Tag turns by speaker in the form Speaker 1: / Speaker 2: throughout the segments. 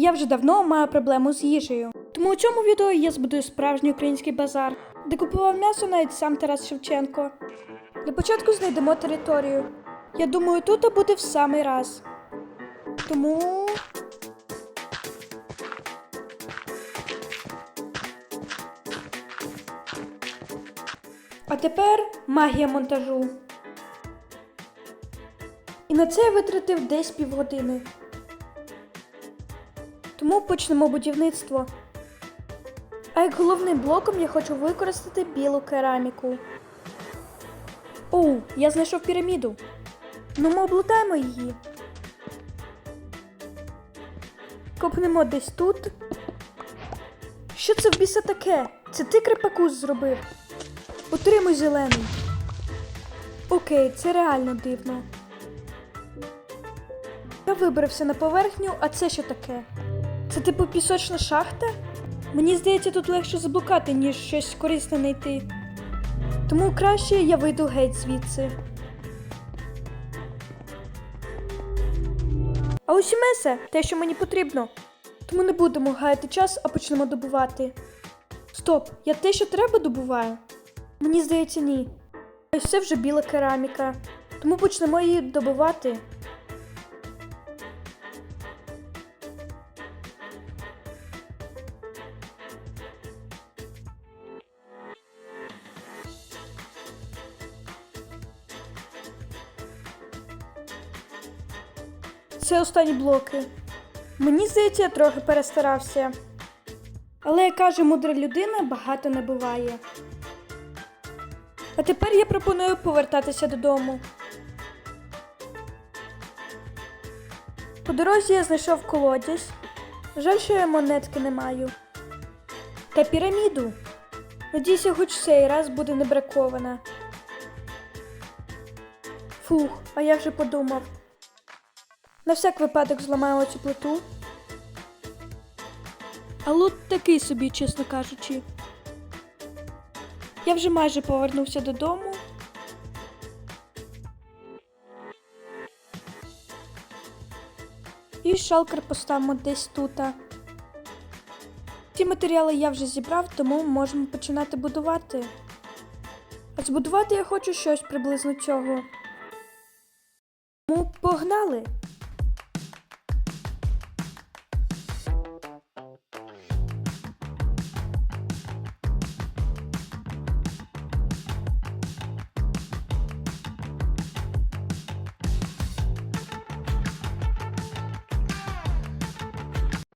Speaker 1: Я вже давно маю проблему з їжею. Тому у цьому відео я збудую справжній український базар, де купував м'ясо навіть сам Тарас Шевченко. Для початку знайдемо територію. Я думаю, тут буде в самий раз. Тому. А тепер магія монтажу. І на це я витратив десь півгодини. Тому почнемо будівництво. А як головним блоком я хочу використати білу кераміку. Оу, я знайшов піраміду. Ну ми облутаємо її. Копнемо десь тут. Що це в біса таке? Це ти крепакус зробив? Отримуй зелений. Окей, це реально дивно. Я вибрався на поверхню, а це що таке? Це типу пісочна шахта? Мені здається, тут легше заблукати, ніж щось корисне знайти. Тому краще я вийду геть звідси. А ось і меса, те, що мені потрібно. Тому не будемо гаяти час, а почнемо добувати. Стоп, я те, що треба, добуваю? Мені здається, ні. Ось це вже біла кераміка. Тому почнемо її добувати. Це останні блоки. Мені здається, я трохи перестарався. Але, як каже мудра людина, багато не буває. А тепер я пропоную повертатися додому. По дорозі я знайшов колодязь. Жаль, що я монетки не маю. Та піраміду. Надіюся, хоч цей раз буде не бракована. Фух, а я вже подумав. На всяк випадок зламаємо цю плиту. А лут такий собі, чесно кажучи. Я вже майже повернувся додому. І шалкер поставимо десь тут. Ці матеріали я вже зібрав, тому можемо починати будувати. А збудувати я хочу щось приблизно цього. Тому погнали!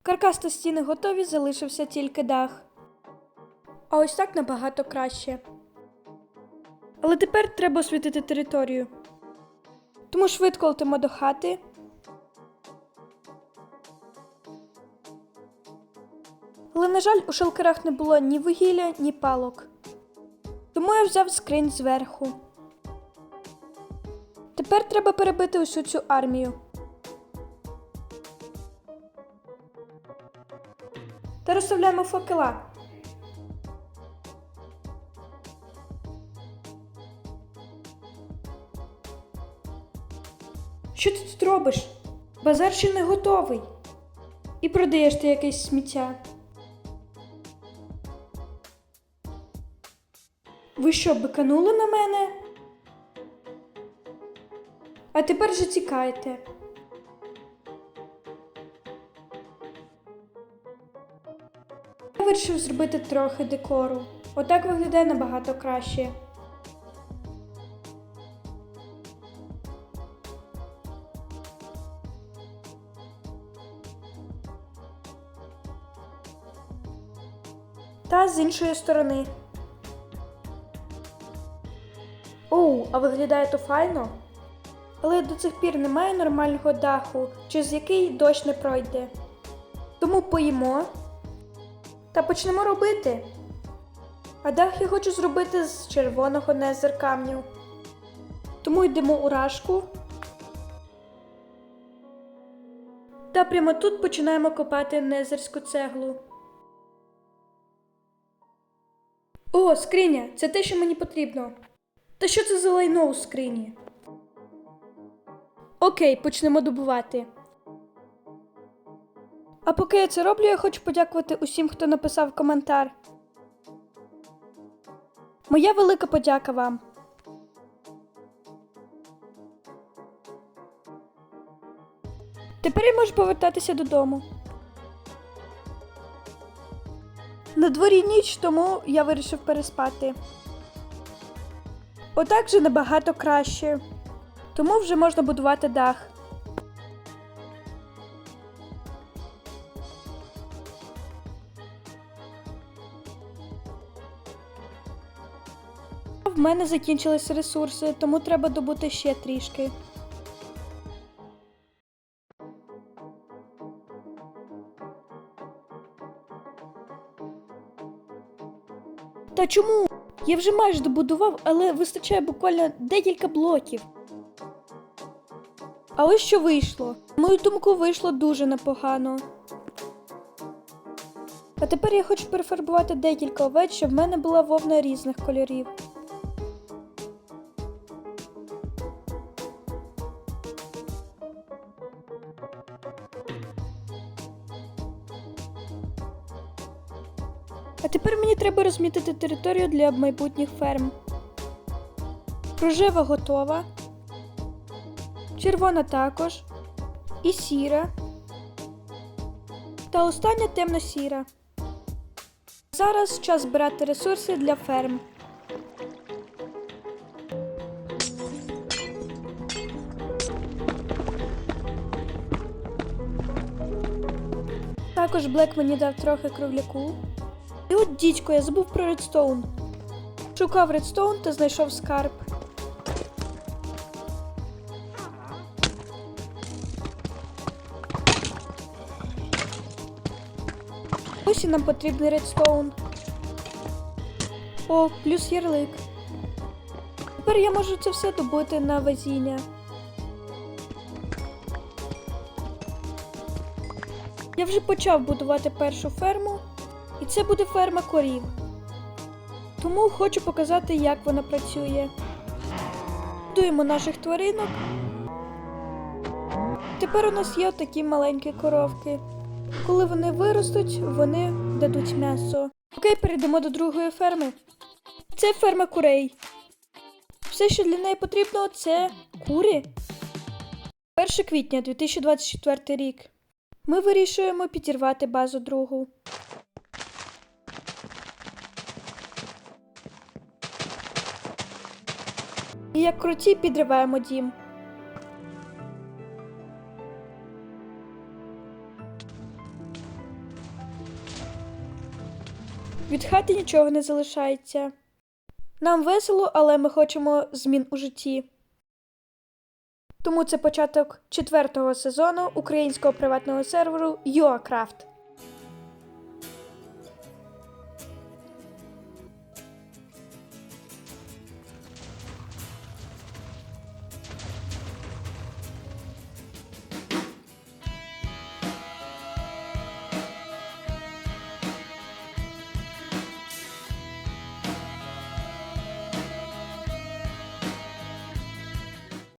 Speaker 1: Каркас та стіни готові, залишився тільки дах. А ось так набагато краще. Але тепер треба освітити територію. Тому швидко летимо до хати. Але, на жаль, у шалкерах не було ні вугілля, ні палок. Тому я взяв скринь зверху. Тепер треба перебити усю цю армію. Та розставляємо факела. Що ти тут робиш? Базар ще не готовий. І продаєш ти якесь сміття. Ви що, биканули на мене? А тепер же тікайте. Вирішив зробити трохи декору. Отак виглядає набагато краще. Та з іншої сторони. Оу, а виглядає то файно. Але до цих пір немає нормального даху, через який дощ не пройде. Тому поїмо та почнемо робити. А дах я хочу зробити з червоного незер камню. Тому йдемо у рашку. Та прямо тут починаємо копати незерську цеглу. О, скриня! Це те, що мені потрібно. Та що це за лайно у скрині? Окей, почнемо добувати. А поки я це роблю, я хочу подякувати усім, хто написав коментар. Моя велика подяка вам. Тепер я можу повертатися додому. На дворі ніч, тому я вирішив переспати. Отак же набагато краще. Тому вже можна будувати дах. В мене закінчились ресурси, тому треба добути ще трішки. Та чому? Я вже майже добудував, але вистачає буквально декілька блоків. А ось що вийшло. Мою думку, вийшло дуже непогано. А тепер я хочу перефарбувати декілька овець, щоб в мене була вовна різних кольорів. А тепер мені треба розмітити територію для майбутніх ферм. Рожева готова. Червона також. І сіра. Та остання темно-сіра. Зараз час збирати ресурси для ферм. Також Блек мені дав трохи кругляку. І от дідько, я забув про редстоун. Шукав редстоун та знайшов скарб. Ось і нам потрібний редстоун. О, плюс ярлик. Тепер я можу це все добути на везіння. Я вже почав будувати першу ферму, і це буде ферма корів. Тому хочу показати, як вона працює. Будуємо наших тваринок. Тепер у нас є такі маленькі коровки. Коли вони виростуть, вони дадуть м'ясо. Окей, перейдемо до другої ферми. Це ферма курей. Все, що для неї потрібно, це кури. 1 квітня 2024 рік. Ми вирішуємо підірвати базу другу. І як круті підриваємо дім. Від хати нічого не залишається. Нам весело, але ми хочемо змін у житті. Тому це початок четвертого сезону українського приватного серверу UACraft.